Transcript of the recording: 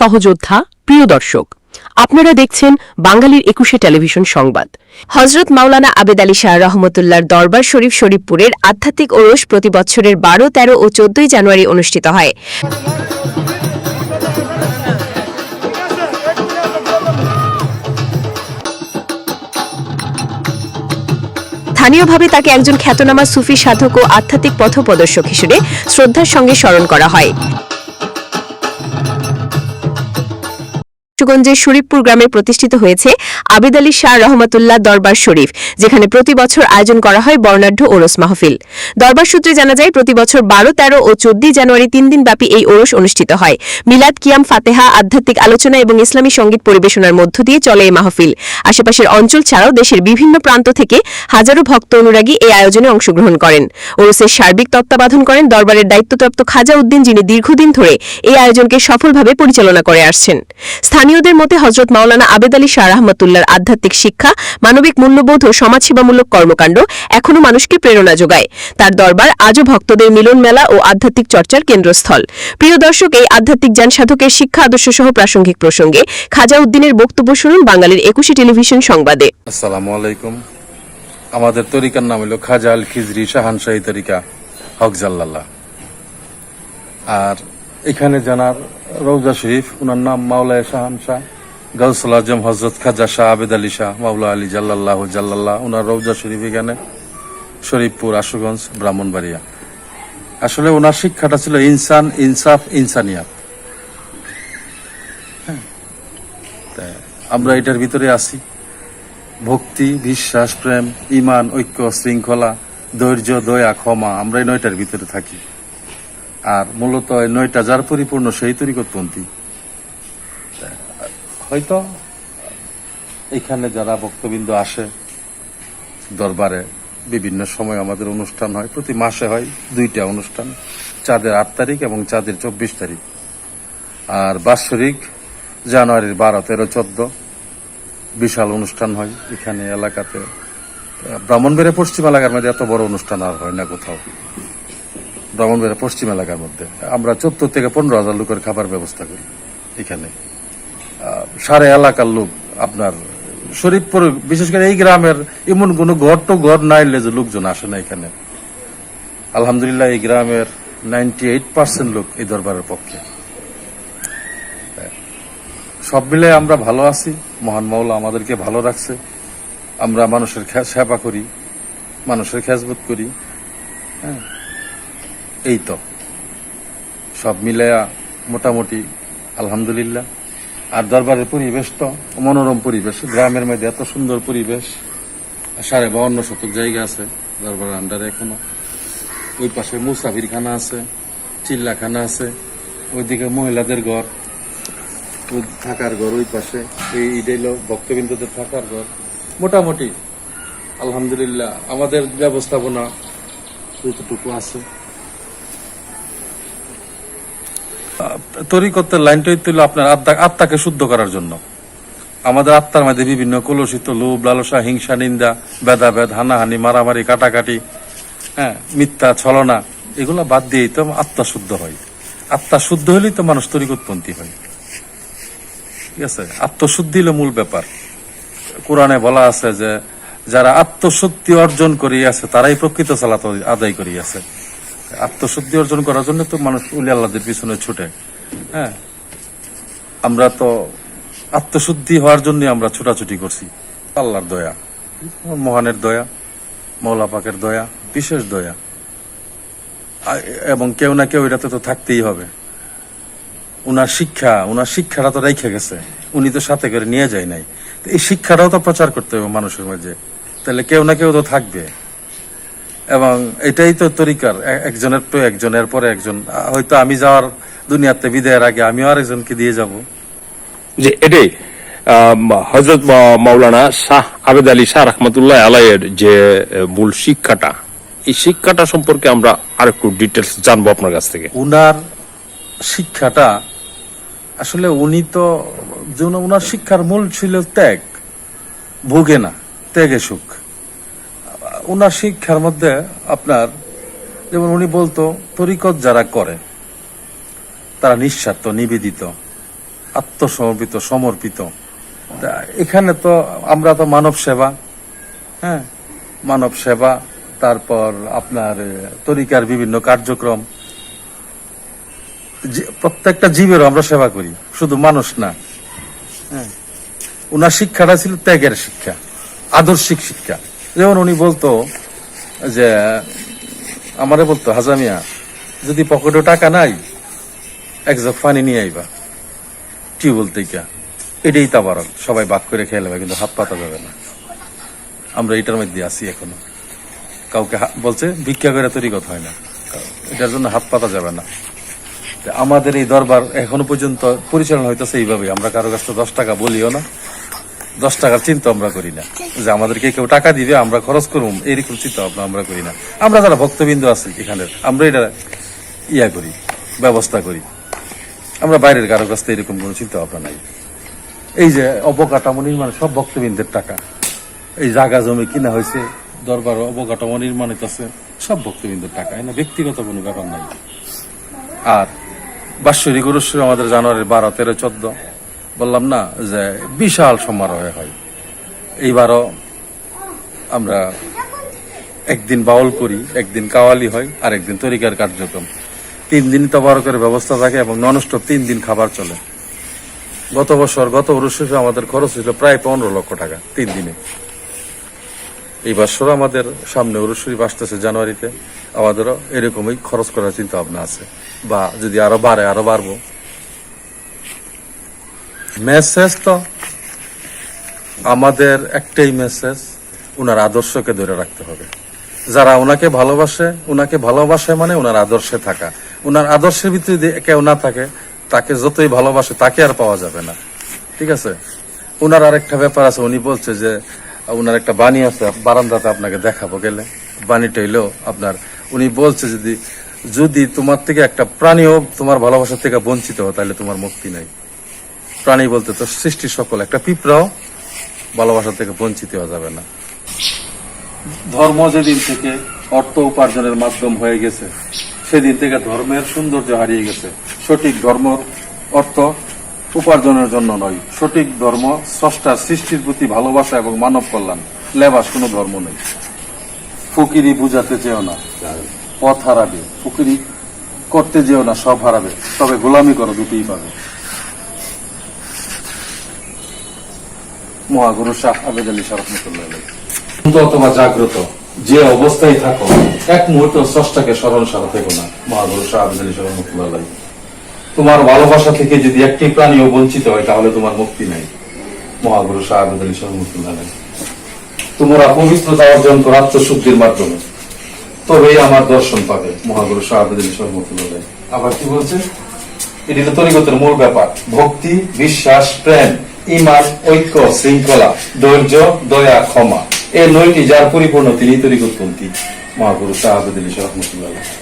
সহযোদ্ধা, প্রিয় দর্শক, আপনারা দেখছেন বাঙালির একুশে টেলিভিশন সংবাদ। হজরত মাওলানা আবেদ আলী শাহ রহমতুল্লাহর দরবার শরীফ শরীফপুরের আধ্যাত্মিক ওরস প্রতি বছরের বারো, তেরো ও চোদ্দই জানুয়ারি অনুষ্ঠিত হয়। স্থানীয়ভাবে তাকে একজন খ্যাতনামা সুফি সাধক ও আধ্যাত্মিক পথপ্রদর্শক হিসেবে শ্রদ্ধার সঙ্গে স্মরণ করা হয়। কিশোরগঞ্জের শরীফপুর গ্রামে প্রতিষ্ঠিত হয়েছে আবেদ আলী শাহ রহমতুল্লাহ দরবার শরীফ, যেখানে প্রতি বছর আয়োজন করা হয় বর্ণাঢ্য ওরস মাহফিল। দরবার সূত্রে জানা যায়, প্রতি বছর বারো, তেরো ও চোদ্দই জানুয়ারি তিন দিন ব্যাপী এই ওরস অনুষ্ঠিত হয়। মিলাদ, কিয়াম, ফাতেহা, আধ্যাত্মিক আলোচনা এবং ইসলামী সংগীত পরিবেশনার মধ্য দিয়ে চলে এই মাহফিল। আশেপাশের অঞ্চল ছাড়াও দেশের বিভিন্ন প্রান্ত থেকে হাজারো ভক্ত অনুরাগী এই আয়োজনে অংশগ্রহণ করেন। ওরসের সার্বিক তত্ত্বাবধান করেন দরবারের দায়িত্বপ্রাপ্ত খাজা উদ্দিন, যিনি দীর্ঘদিন ধরে এই আয়োজনকে সফলভাবে পরিচালনা করে আসছেন। স্থানীয়দের মতে হজরত মাওলানা আবেদ আলী শাহ রহমতুল্লার আধ্যাত্মিক শিক্ষা, মানবিক মূল্যবোধ ও সমাজসেবামূলক কর্মকাণ্ড এখনও মানুষকে প্রেরণা যোগায়। তার দরবার আজও ভক্তদের মিলন মেলা ও আধ্যাত্মিক চর্চার কেন্দ্রস্থল। প্রিয় দর্শক, এই আধ্যাত্মিক জ্ঞান সাধকের শিক্ষা আদর্শ সহ প্রাসঙ্গিক প্রসঙ্গে খাজা উদ্দিনের বক্তব্য শুনুন বাঙালির একুশে টেলিভিশন সংবাদে। আলাইকুম। আমাদের তরিকার নাম হলো খাজা আল খিজরি শাহানশাহী তরিকা হক জাল্লাল্লাহ। আর এখানে জানার রৌজা শরীফ ওনার নাম মাওলায় শাহান শাহ, গাউসুল আজম হজরত খাজা শাহ আবেদ আলী শাহ, মাওলা আলী জাল্লাল্লাহ জাল্লাল্লাহ ওনার রৌজা শরীফ এখানে, শরীফপুর, আশুগঞ্জ, ব্রাহ্মণবাড়িয়া। আসলে ওনার শিক্ষাটা ছিল ইনসান, ইনসাফ, ইনসানিয়াত। হ্যাঁ। আমরা এটার ভিতরে আছি। ভক্তি, বিশ্বাস, প্রেম ইমান ঐক্য, শৃঙ্খলা, ধৈর্য, দয়া, ক্ষমা আমরা এই নয়টার ভিতরে থাকি। আর মূলত নয়টা যার পরিপূর্ণ সেই তরিকতপন্থী। হয়তো এখানে যারা ভক্তবৃন্দ আসে, দরবারে বিভিন্ন সময় আমাদের অনুষ্ঠান হয়, প্রতি মাসে হয় দুইটা অনুষ্ঠান, চাঁদের আট তারিখ এবং চাঁদের চব্বিশ তারিখ। আর বাৎসরিক জানুয়ারির বারো, তেরো, চোদ্দ বিশাল অনুষ্ঠান হয় এখানে এলাকাতে। ব্রাহ্মণবেড়া পশ্চিম এলাকার মধ্যে এত বড় অনুষ্ঠান আর হয় না কোথাও। ব্রাহ্মণবেড়া পশ্চিম এলাকার মধ্যে। আমরা চোদ্দ থেকে পনেরো হাজার লোকের খাবার ব্যবস্থা করি এখানে। সারা এলাকার লোক আপনার শরীফপুর, বিশেষ করে এই গ্রামের এমন কোনো ঘর তো ঘর নাইলে যে লোকজন আসে না এখানে। আলহামদুলিল্লাহ এই গ্রামের নাইনটি এইট পার্সেন্ট লোক এই দরবারের পক্ষে। সব মিলে আমরা ভালো আছি, মহান মাওলা আমাদেরকে ভালো রাখছে। আমরা মানুষের সেবা করি, মানুষের খেজবোধ করি হ্যাঁ। এই তো সব মিলায়া মোটামুটি আলহামদুলিল্লাহ। আর দরবারের পরিবেশ তো মনোরম পরিবেশ। গ্রামের মধ্যে এত সুন্দর পরিবেশ। সাড়ে বাউন্ন শতক জায়গা আছে দরবারের আন্ডারে এখনও। ওই পাশে মুসাফিরখানা আছে, চিল্লাখানা আছে, ওইদিকে মহিলাদের ঘর। থাকার ঘর ওই পাশে। এই ইডেল ভক্তবৃন্দদের থাকার ঘর। মোটামুটি, আলহামদুলিল্লাহ। আমাদের ব্যবস্থাপনা যতটুকু আছে। তরিকতের লাইনটাই তুল আপনার আত্মা আত্মাকে শুদ্ধ করার জন্য। আমাদের আত্মার মধ্যে বিভিন্ন কলুষিত লোভ, লালসা, হিংসা, নিন্দা, ভেদাভেদ, হানাহানি, মারামারি, কাটাকাটি হ্যাঁ মিথ্যা, ছলনা, এগুলো বাদ দিয়েই তো আত্মা শুদ্ধ হয়। আত্মা শুদ্ধ হলেই তো মানুষ তরিকতপন্থী হয়। ঠিক আছে? আত্মশুদ্ধি হলো মূল ব্যাপার। কোরআনে বলা আছে যে, যারা আত্মশুদ্ধি অর্জন করিয়াছে, তারাই প্রকৃত সালাত আদায় করিয়াছে। আত্মশুদ্ধি অর্জন করার জন্য তো মানুষ উলি আল্লাহদের পিছনে ছুটে। হ্যাঁ। আমরা তো আত্মশুদ্ধি হওয়ার জন্য আমরা ছোটাছুটি করছি। আল্লাহর দয়া, মহানের দয়া, মৌলা পাকের দয়া, বিশেষ দয়া। এবং কেউ না কেউ এটাতে তো থাকতেই হবে। উনার শিক্ষা, উনার শিক্ষাটা তো রেখে গেছে। উনি তো সাথে করে নিয়ে যায় নাই। তো এই শিক্ষাটাও তো প্রচার করতে হবে মানুষের মাঝে। তাহলে কেউ না কেউ তো থাকবে। এবং এটাই তো তরিকার। একজনের তো একজনের পরে একজন। হয়তো আমি যাওয়ার দুনিয়াতে বিদায়ের আগে আমিও আরেকজনকে দিয়ে যাব। যে এটাই। হজরত মাওলানা শাহ আবেদ আলী শাহ রহমতুল্লাহ আলাইয়ের যে মূল শিক্ষাটা এই শিক্ষাটা সম্পর্কে আমরা আর একটু ডিটেলস জানব আপনার কাছ থেকে। উনার শিক্ষাটা আসলে উনি তো যেন উনার শিক্ষার মূল ছিল ত্যাগ ভোগে না ত্যাগে সুখ। উনার শিক্ষার মধ্যে আপনার যেমন উনি বলতো তরিকত যারা করে তারা নিঃস্বার্থ, নিবেদিত, আত্মসমর্পিত, সমর্পিত। এখানে তো আমরা তো মানব সেবা হ্যাঁ? মানব সেবা, তারপর আপনার তরিকার বিভিন্ন কার্যক্রম। প্রত্যেকটা জীবেরও আমরা সেবা করি, শুধু মানুষ না। হ্যাঁ? ওনার শিক্ষাটা ছিল ত্যাগের শিক্ষা, আদর্শিক শিক্ষা। যেমন উনি বলতো যে, আমারে বলতো, হাজামিয়া, যদি পকেটে টাকা নাই এক জগ পানি নিয়ে আইবা। টিউবওয়েল থেকে। এটাই তা তাবারক সবাই বাক করে খেয়ে নেবে, কিন্তু হাত পাতা যাবে না। আমরা এটার মধ্যে আছি এখনও। কাউকে বলছে, ভিক্ষা করে তৈরি কথা হয় না। এটার জন্য হাত পাতা যাবে না। আমাদের এই দরবার এখনও পর্যন্ত পরিচালনা হইতেছে এইভাবে আমরা কারও কাছ দশ টাকা বলিও না। দশ টাকার চিন্তা আমরা করি না। যে আমাদেরকে কেউ টাকা দিবে, আমরা খরচ করুম এইরকম চিন্তা ভাবনা আমরা করি না। আমরা যারা ভক্তবিন্দু আছি এখানে আমরা এটা ইয়া করি, ব্যবস্থা করি। আমরা বাইরের কারও কাছ থেকে এরকম কোনো চিন্তা ভাবনা নাই। এই যে অবকাঠামো নির্মাণ, সব ভক্তবিন্দের টাকা। এই জায়গা জমি কিনা হয়েছে, দরবার অবকাঠামো নির্মাণ আছে সব ভক্তবিন্দের টাকা। এনে ব্যক্তিগত কোনো ব্যাপার নাই। আর বাৎসরিক উৎসব আমাদের জানুয়ারির বারো, তেরো, চোদ্দ। বললাম না যে বিশাল সমারোহে হয়। এইবারও আমরা একদিন বাউল করি, একদিন কাওয়ালি হয় আর একদিন তরিকার কার্যক্রম। তিন দিন তবারকের ব্যবস্থা থাকে এবং ননস্টপ তিন দিন খাবার চলে। গত বছর, গত উৎসবে আমাদের খরচ ছিল প্রায় পনেরো লক্ষ টাকা তিন দিনে। এই বছর আমাদের সামনে উরুশরীফ আসতেছে জানুয়ারিতে। আমাদেরও এরকমই খরচ করার চিন্তা ভাবনা আছে। বা যদি আরও বাড়ে, আরও বাড়বো। মেসেজ তো আমাদের একটাই মেসেজ উনার আদর্শকে ধরে রাখতে হবে। যারা ওনাকে ভালোবাসে ওনাকে ভালোবাসে মানে ওনার আদর্শে থাকা। উনার আদর্শের যদি কেউ না থাকে, তাকে যতই ভালোবাসে, তাকে আর পাওয়া যাবে না। ঠিক আছে? উনার আরেকটা ব্যাপার আছে, উনি বলছে যে ওনার একটা বাণী আছে, বারান্দাতে আপনাকে দেখাবো, গেলে। বাণীটা হইলেও আপনার, উনি বলছে যদি যদি তোমার থেকে একটা প্রাণীও তোমার ভালোবাসা থেকে বঞ্চিত হয় তাহলে তোমার মুক্তি নাই। প্রাণী বলতে তো সৃষ্টি সকল, একটা পিঁপড়াও ভালোবাসা থেকে বঞ্চিত হওয়া যাবে না। ধর্ম যেদিন থেকে অর্থ উপার্জনের মাধ্যম হয়ে গেছে সেদিন থেকে ধর্মের সৌন্দর্য হারিয়ে গেছে। সঠিক ধর্ম অর্থ উপার্জনের জন্য নয়। সঠিক ধর্ম স্রষ্টার সৃষ্টির প্রতি ভালোবাসা এবং মানব কল্যাণ। লেবাস কোনো ধর্ম নেই। ফকিরি বুঝাতে চেও না। পথ হারাবে। ফকিরি করতে যেও না, সব হারাবে। তবে গোলামি করো, দুটিই পাবে। মহাগুরু শাহ আবেদ আলী। শান্ত অথবা জাগ্রত। যে অবস্থায় থাকো এক মুহূর্ত স্রষ্টাকে স্মরণ সারা থেকো না। মহাগুরু শাহ আবেদ আলী রহমতুল্লাহ তোমার ভালোবাসা থেকে যদি একটি প্রাণীও বঞ্চিত হয়, তাহলে তোমার মুক্তি নাই। মহাগুরু শাহ আবেদ আলী রহমতুল্লাহ তোমরা পবিত্রতা অর্জন করো আত্মশুদ্ধির মাধ্যমে। তবেই আমার দর্শন পাবে। মহাগুরু শাহ আবেদ আলী রহমতুল্লাহ আবার কি বলছে? এটি হলো তরিকতের মূল ব্যাপার। ভক্তি, বিশ্বাস, প্রেম ইমান ঐক্য, শৃঙ্খলা, ধৈর্য, দয়া, ক্ষমা। এই নয়টি যার পরিপূর্ণ তিনি তরিকতপন্থী মহাপুরুষ শাহ আবেদ আলী শাহ রহমতুল্লাহ